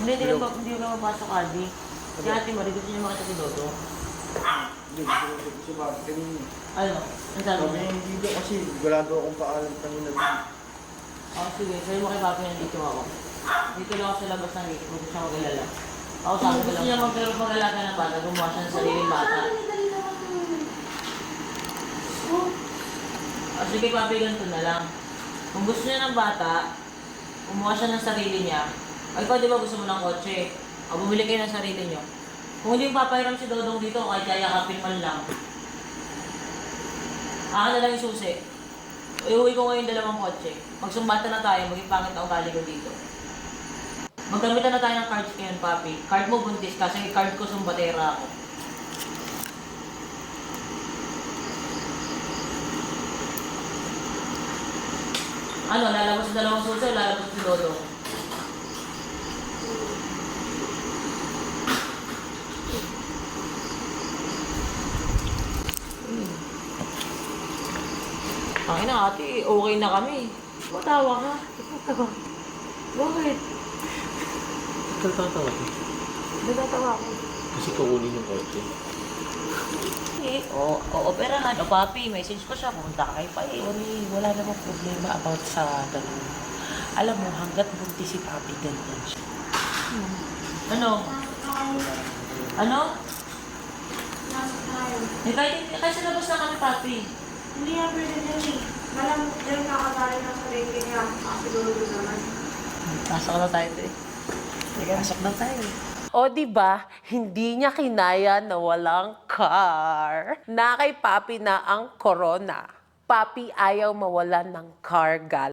Hindi, hindi ka hindi ka mapasok, Albi. Si Ate Marie, gusto niya makita si Dodo. Hindi, gusto ko ko bakit kanina. Ano? Ang sabi Sabi niya? niya hindi daw kasi wala daw akong paalam kanina. Oh, sige. Sabi mo kay Papi nandito ako. Dito lang ako sa labas ng gate. Huwag siya mag-alala. Ako sabi ko gusto niya magkaroon mag-alaga ng bata. Gumawa siya ng sariling bata. O sige, Papi, ganito na lang. Kung gusto niya ng bata, kumuha siya ng sarili niya. Ay, ikaw, di ba gusto mo ng kotse? O, bumili kayo ng sarili niyo. Kung hindi papahiram si Dodong dito, kahit yayakapin man lang. Akin na lang yung susi. Iuwi ko ngayon dalawang kotse. Magsumbata na tayo, maging pangit ang ugali ko dito. Maggamitan na tayo ng cards ngayon, papi. Card mo buntis kasi card ko sumbatera ako. Ano, lalabas sa dalawang susi lalabas si Dodo? Ang ina, ate, okay na kami. Matawa ka. Matawa. Bakit? Nagtatawa ko. Nagtatawa ako. Kasi kukunin yung kotse. Eh, o, o, opera na. O, papi, message ko siya. Pumunta ka kay Pai. Sorry, wala namang problema about sa dalawa. Alam mo, hanggat buntis si Papi, ganyan siya. Ano? Ano? Nasa tayo. Eh, kahit, kahit sa labas na kami, papi. Hindi nga pwede din eh. Malam, dahil nakatali na sa rente niya. Kasiguro naman. Pasok na tayo, te. Pasok na tayo. O di ba, hindi niya kinaya na walang car. Na kay Papi na ang corona. Papi ayaw mawalan ng car gal.